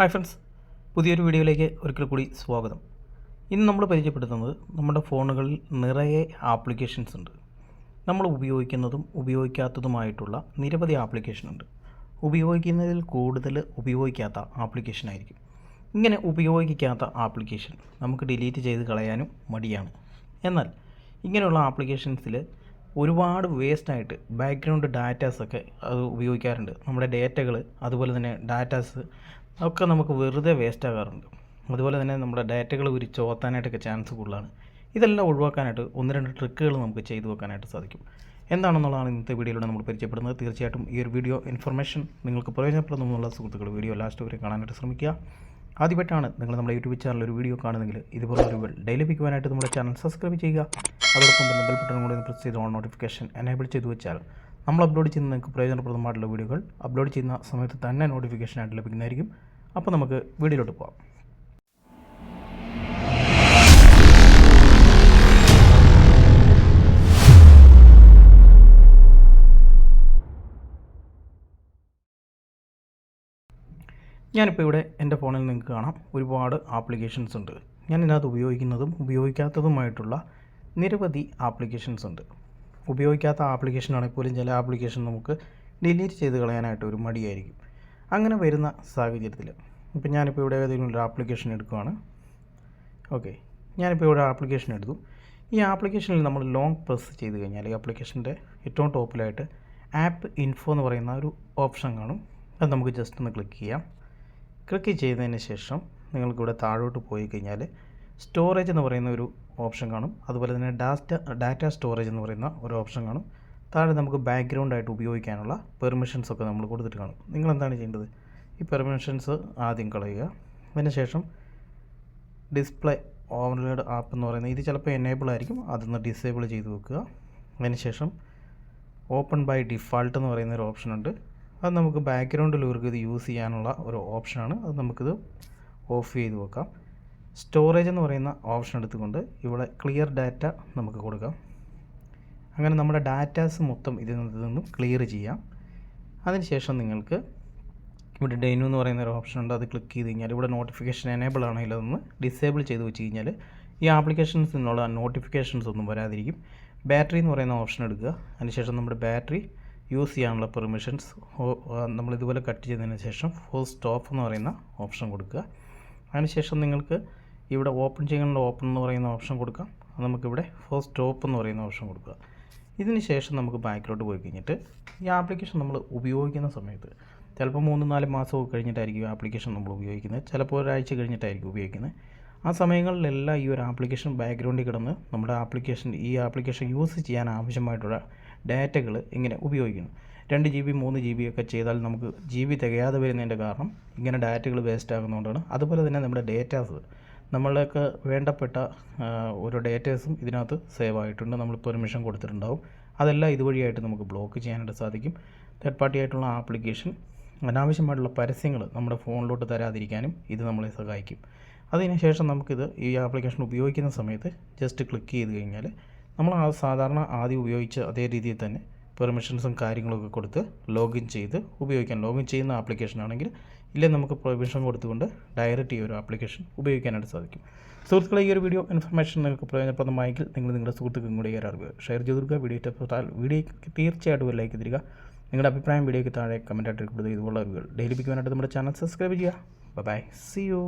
Hi friends പുതിയൊരു വീഡിയോയിലേക്ക് ഒരിക്കൽ കൂടി സ്വാഗതം. ഇന്ന് നമ്മൾ പരിചയപ്പെടുത്തുന്നത് നമ്മുടെ ഫോണുകളിൽ നിറയെ ആപ്ലിക്കേഷൻസ് ഉണ്ട്. നമ്മൾ ഉപയോഗിക്കുന്നതും ഉപയോഗിക്കാത്തതുമായിട്ടുള്ള നിരവധി ആപ്ലിക്കേഷൻ ഉണ്ട്. ഉപയോഗിക്കുന്നതിൽ കൂടുതൽ ഉപയോഗിക്കാത്ത ആപ്ലിക്കേഷൻ ആയിരിക്കും. ഇങ്ങനെ ഉപയോഗിക്കാത്ത ആപ്ലിക്കേഷൻ നമുക്ക് ഡിലീറ്റ് ചെയ്ത് കളയാനും മടിയാണ്. എന്നാൽ ഇങ്ങനെയുള്ള ആപ്ലിക്കേഷൻസിൽ ഒരുപാട് വേസ്റ്റായിട്ട് ബാക്ക്ഗ്രൗണ്ട് ഡാറ്റാസൊക്കെ അത് ഉപയോഗിക്കാറുണ്ട്. നമ്മുടെ ഡേറ്റകൾ അതുപോലെ തന്നെ ഡാറ്റാസ് ഒക്കെ നമുക്ക് വെറുതെ വേസ്റ്റ് ആകാറുണ്ട്. അതുപോലെ തന്നെ നമ്മുടെ ഡാറ്റകൾ ഒരു ചോത്താനായിട്ടൊക്കെ ചാൻസ് കൂടുതലാണ്. ഇതെല്ലാം ഒഴിവാക്കാനായിട്ട് ഒന്ന് രണ്ട് ട്രിക്കുകൾ നമുക്ക് ചെയ്തു വെക്കാനായിട്ട് സാധിക്കും. എന്താണെന്നുള്ളതാണ് ഇന്നത്തെ വീഡിയോയിലൂടെ നമ്മൾ പരിചയപ്പെടുന്നത്. തീർച്ചയായിട്ടും ഈ ഒരു വീഡിയോ ഇൻഫർമേഷൻ നിങ്ങൾക്ക് പ്രയോജനപ്പെടുന്നുള്ള സുഹൃത്തുക്കൾ വീഡിയോ ലാസ്റ്റ് വരെ കാണാനായിട്ട് ശ്രമിക്കുക. ആദ്യമായിട്ടാണ് നിങ്ങൾ നമ്മുടെ യൂട്യൂബ് ചാനൽ ഒരു വീഡിയോ കാണുന്നെങ്കിൽ ഇതുപോലെ ഒരു ഡെയിലി ലഭിക്കുവാനായിട്ട് നമ്മുടെ ചാനൽ സബ്സ്ക്രൈബ് ചെയ്യുക. അതോടൊപ്പം തന്നെ ബെൽ ബട്ടൺ കൂടി പ്രസ് ചെയ്ത് ഓൺ നോട്ടിഫിക്കേഷൻ എനേബിൾ ചെയ്തു വെച്ചാൽ നമ്മൾ അപ്ലോഡ് ചെയ്യുന്ന നിങ്ങൾക്ക് പ്രയോജനപ്രദമായിട്ടുള്ള വീഡിയോകൾ അപ്ലോഡ് ചെയ്യുന്ന സമയത്ത് തന്നെ നോട്ടിഫിക്കേഷനായിട്ട് ലഭിക്കുന്നതായിരിക്കും. അപ്പോൾ നമുക്ക് വീഡിയോയിലോട്ട് പോകാം ഞാനിപ്പോൾ ഇവിടെ എന്റെ ഫോണിൽ നിങ്ങൾക്ക് കാണാം. ഒരുപാട് ആപ്ലിക്കേഷൻസ് ഉണ്ട്. ഞാൻ ഇതിനകത്ത് ഉപയോഗിക്കുന്നതും ഉപയോഗിക്കാത്തതുമായിട്ടുള്ള നിരവധി ആപ്ലിക്കേഷൻസ് ഉണ്ട്. ഉപയോഗിക്കാത്ത ആപ്ലിക്കേഷനാണെങ്കിൽ പോലും ചില ആപ്ലിക്കേഷൻ നമുക്ക് ഡിലീറ്റ് ചെയ്ത് കളയാനായിട്ട് ഒരു മടിയായിരിക്കും. അങ്ങനെ വരുന്ന സാഹചര്യത്തിൽ. ഇപ്പം ഞാനിപ്പോൾ ഇവിടെ ഏതെങ്കിലും ഒരു ആപ്ലിക്കേഷൻ എടുക്കുകയാണ് ഓക്കെ ഞാനിപ്പോൾ ഇവിടെ ആപ്ലിക്കേഷൻ എടുത്തു. ഈ ആപ്ലിക്കേഷനിൽ നമ്മൾ ലോങ് പ്രസ് ചെയ്ത് കഴിഞ്ഞാൽ ഈ ആപ്ലിക്കേഷന്റെ ഏറ്റവും ടോപ്പിലായിട്ട് ആപ്പ് ഇൻഫോ എന്ന് പറയുന്ന ഒരു ഓപ്ഷൻ കാണും. അത് നമുക്ക് ജസ്റ്റ് ഒന്ന് ക്ലിക്ക് ചെയ്യാം. ക്ലിക്ക് ചെയ്തതിന് ശേഷം നിങ്ങൾക്കിവിടെ താഴോട്ട് പോയി കഴിഞ്ഞാൽ സ്റ്റോറേജ് എന്ന് പറയുന്ന ഒരു ഓപ്ഷൻ കാണും. അതുപോലെ തന്നെ ഡാറ്റ ഡാറ്റ സ്റ്റോറേജ് എന്ന് പറയുന്ന ഒരു ഓപ്ഷൻ കാണും. താഴെ നമുക്ക് ബാക്ക്ഗ്രൗണ്ട് ആയിട്ട് ഉപയോഗിക്കാനുള്ള പെർമിഷൻസ് ഒക്കെ നമ്മൾ കൊടുത്തിട്ട് കാണും. നിങ്ങൾ എന്താണ് ചെയ്യേണ്ടത്? ഈ പെർമിഷൻസ് ആദ്യം കളയുക. അതിനുശേഷം ഡിസ്പ്ലേ ഓവർലോഡ് ആപ്പ് എന്ന് പറയുന്നത് ഇത് ചിലപ്പോൾ എനേബിൾ ആയിരിക്കും. അതൊന്ന് ഡിസേബിൾ ചെയ്ത് വെക്കുക. അതിനുശേഷം ഓപ്പൺ ബൈ ഡിഫാൾട്ട് എന്ന് പറയുന്ന ഒരു ഓപ്ഷൻ ഉണ്ട്. അത് നമുക്ക് ബാക്ക്ഗ്രൗണ്ടിൽ ഇവർക്ക് ഇത് യൂസ് ചെയ്യാനുള്ള ഒരു ഓപ്ഷനാണ് അത് നമുക്കിത് ഓഫ് ചെയ്ത് വെക്കാം. സ്റ്റോറേജ് എന്ന് പറയുന്ന ഓപ്ഷൻ എടുത്തുകൊണ്ട് ഇവിടെ ക്ലിയർ ഡാറ്റ നമുക്ക് കൊടുക്കാം. അങ്ങനെ നമ്മുടെ ഡാറ്റാസ് മൊത്തം ഇതിൽ നിന്നും ക്ലിയർ ചെയ്യാം. അതിനുശേഷം നിങ്ങൾക്ക് ഇവിടെ ഡെയിനു എന്ന് പറയുന്ന ഒരു ഓപ്ഷൻ ഉണ്ട്. അത് ക്ലിക്ക് ചെയ്ത് കഴിഞ്ഞാൽ ഇവിടെ നോട്ടിഫിക്കേഷൻ എനേബിൾ ആണെങ്കിൽ അതൊന്ന് ഡിസേബിൾ ചെയ്ത് വെച്ച് കഴിഞ്ഞാൽ ഈ ആപ്ലിക്കേഷൻസിൽ നിന്നുള്ള നോട്ടിഫിക്കേഷൻസ് ഒന്നും വരാതിരിക്കും. ബാറ്ററി എന്ന് പറയുന്ന ഓപ്ഷൻ എടുക്കുക. അതിനുശേഷം നമ്മുടെ ബാറ്ററി യൂസ് ചെയ്യാനുള്ള പെർമിഷൻസ് നമ്മൾ ഇതുപോലെ കട്ട് ചെയ്തതിന് ശേഷം ഫുൾ സ്റ്റോപ്പ് എന്ന് പറയുന്ന ഓപ്ഷൻ കൊടുക്കുക. അതിനുശേഷം നിങ്ങൾക്ക് ഇവിടെ ഓപ്പൺ ചെയ്യാനുള്ള ഓപ്പൺ എന്ന് പറയുന്ന ഓപ്ഷൻ കൊടുക്കാം. നമുക്കിവിടെ ഫുൾ സ്റ്റോപ്പ് എന്ന് പറയുന്ന ഓപ്ഷൻ കൊടുക്കുക. ഇതിന് ശേഷം നമുക്ക് ബാക്കിലോട്ട് പോയി കഴിഞ്ഞിട്ട് ഈ ആപ്ലിക്കേഷൻ നമ്മൾ ഉപയോഗിക്കുന്ന സമയത്ത് ചിലപ്പോൾ മൂന്ന് നാല് മാസമൊക്കെ കഴിഞ്ഞിട്ടായിരിക്കും ആപ്ലിക്കേഷൻ നമ്മൾ ഉപയോഗിക്കുന്നത്. ചിലപ്പോൾ ഒരാഴ്ച കഴിഞ്ഞിട്ടായിരിക്കും ഉപയോഗിക്കുന്നത്. ആ സമയങ്ങളിലെല്ലാം ഈ ഒരു ആപ്ലിക്കേഷൻ ബാക്ക്ഗ്രൗണ്ടിൽ കിടന്ന് നമ്മുടെ ആപ്ലിക്കേഷൻ ഈ ആപ്ലിക്കേഷൻ യൂസ് ചെയ്യാൻ ആവശ്യമായിട്ടുള്ള ഡാറ്റകൾ ഇങ്ങനെ ഉപയോഗിക്കുന്നു. രണ്ട് ജി ബി മൂന്ന് ജി ബി ഒക്കെ ചെയ്താൽ നമുക്ക് ജി ബി തികയാതെ വരുന്നതിന്റെ കാരണം ഇങ്ങനെ ഡാറ്റകൾ വേസ്റ്റ് ആകുന്നതുകൊണ്ടാണ്. അതുപോലെ തന്നെ നമ്മുടെ ഡേറ്റാസ് നമ്മൾക്ക് വേണ്ടപ്പെട്ട ഒരു ഡേറ്റേഴ്സും ഇതിനകത്ത് സേവ് ആയിട്ടുണ്ട്. നമ്മൾ പെർമിഷൻ കൊടുത്തിട്ടുണ്ടാവും. അതെല്ലാം ഇതുവഴിയായിട്ട് നമുക്ക് ബ്ലോക്ക് ചെയ്യാനായിട്ട് സാധിക്കും. തേർഡ് പാർട്ടി ആയിട്ടുള്ള ആപ്ലിക്കേഷൻ അനാവശ്യമായിട്ടുള്ള പരസ്യങ്ങൾ നമ്മുടെ ഫോണിലോട്ട് തരാതിരിക്കാനും ഇത് നമ്മളെ സഹായിക്കും. അതിനുശേഷം നമുക്കിത് ഈ ആപ്ലിക്കേഷൻ ഉപയോഗിക്കുന്ന സമയത്ത് ജസ്റ്റ് ക്ലിക്ക് ചെയ്ത് കഴിഞ്ഞാൽ നമ്മൾ ആ സാധാരണ ആദ്യം ഉപയോഗിച്ച അതേ രീതിയിൽ തന്നെ പെർമിഷൻസും കാര്യങ്ങളൊക്കെ കൊടുത്ത് ലോഗിൻ ചെയ്ത് ഉപയോഗിക്കാം ലോഗിൻ ചെയ്യുന്ന ആപ്ലിക്കേഷൻ ആണെങ്കിൽ ഇല്ലേ നമുക്ക് പെർമിഷൻ കൊടുത്തുകൊണ്ട് ഡയറക്റ്റ് ഈ ഒരു ആപ്ലിക്കേഷൻ ഉപയോഗിക്കാനായിട്ട് സാധിക്കും. സുഹൃത്തുക്കളെ ഈ ഒരു വീഡിയോ ഇൻഫർമേഷൻ നിങ്ങൾക്ക് പ്രയോജനപ്രദമായെങ്കിൽ നിങ്ങൾ നിങ്ങളുടെ സുഹൃത്തുക്കളും കൂടി ഒരു അറിവ് ഷെയർ ചെയ്ത് കൊടുക്കുക വീഡിയോ ഇഷ്ടപ്പെട്ടാൽ വീഡിയോയ്ക്ക് തീർച്ചയായിട്ടും ഒരു ലൈക്ക് തരിക. നിങ്ങളുടെ അഭിപ്രായം വീഡിയോയ്ക്ക് താഴെ കമന്റായിട്ട് രേഖപ്പെടുത്തുക. ഇതുപോലുള്ള അറിവുകൾ ഡെയിലി പിക്കുവാനായിട്ട് നമ്മുടെ ചാനൽ സബ്സ്ക്രൈബ് ചെയ്യുക. Bye see you